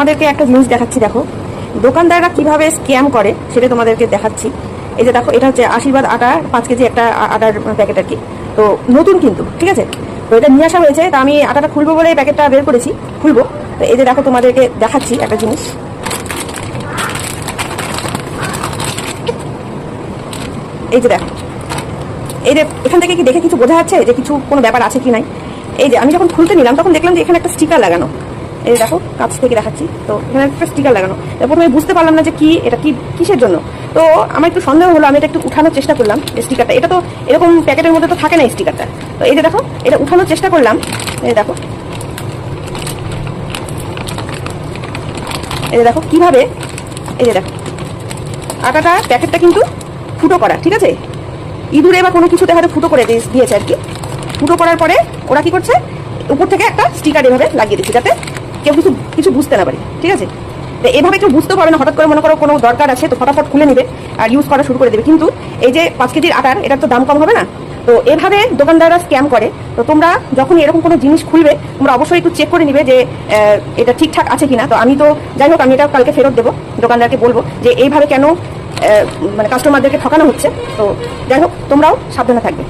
তোমাদেরকে একটা জিনিস দেখাচ্ছি, দেখো। দোকানদাররা কীভাবে স্ক্যাম করে, সেটা তোমাদেরকে দেখাচ্ছি। এই যে দেখো, এটা হচ্ছে আশীর্বাদ আটা, পাঁচ কেজি একটা আটার প্যাকেট আর কি। তো নতুন কিন্তু, ঠিক আছে? তো এটা নিয়ে আসা হয়েছে, তা আমি আটাটা খুলবো বলে প্যাকেটটা বের করেছি, খুলবো। তো এই যে দেখো, তোমাদেরকে দেখাচ্ছি একটা জিনিস। এই যে দেখো, এই যে এখান থেকে কি দেখে কিছু বোঝা যাচ্ছে যে কিছু কোনো ব্যাপার আছে কি নাই? এই যে আমি যখন খুলতে নিলাম, তখন দেখলাম যে এখানে একটা স্টিকার লাগানো। এই দেখো, কাছ থেকে দেখাচ্ছি। তো এখানে একটা স্টিকার লাগানো। প্রথমে বুঝতে পারলাম না যে কি, এটা কি, কিসের জন্য? তো আমার একটু সন্দেহ হলো, আমি এটা একটু উঠানোর চেষ্টা করলাম স্টিকারটা এটা তো এরকম প্যাকেটের মধ্যে তো থাকে না স্টিকারটা তো এই যে দেখো, এটা উঠানোর চেষ্টা করলাম। এই দেখো। এই যে দেখো, কীভাবে, এই যে দেখো। আটাটা প্যাকেটটা কিন্তু ফুটো করা, ঠিক আছে? ইঁদুরে বা কোনো কিছুতে হয়তো ফুটো করে দিয়ে- দিয়েছে আর কি। ফুটো করার পরে ওরা কি করছে? উপর থেকে একটা স্টিকার এভাবে লাগিয়ে দিচ্ছে, যাতে কেউ কিছু কিছু বুঝতে না পারে, ঠিক আছে? তো এভাবে কেউ বুঝতে পারবে না, হঠাৎ করে মনে করো কোনো দরকার আছে, তো ফটাফট খুলে নেবে আর ইউজ করা শুরু করে দেবে। কিন্তু এই যে পাঁচ কেজির আটার, এটার তো দাম কম হবে না? তো এভাবে দোকানদাররা স্ক্যাম করে। তো তোমরা যখন এরকম কোনো জিনিস খুলবে, তোমরা অবশ্যই একটু চেক করে নিবে যে এটা ঠিকঠাক আছে কিনা। তো আমি তো, যাই হোক, আমি এটা কালকে ফেরত দেবো, দোকানদারকে বলব যে এইভাবে কেন মানে কাস্টমারদেরকে ঠকানো হচ্ছে। তো যাই হোক, তোমরাও সাবধানে থাকবে।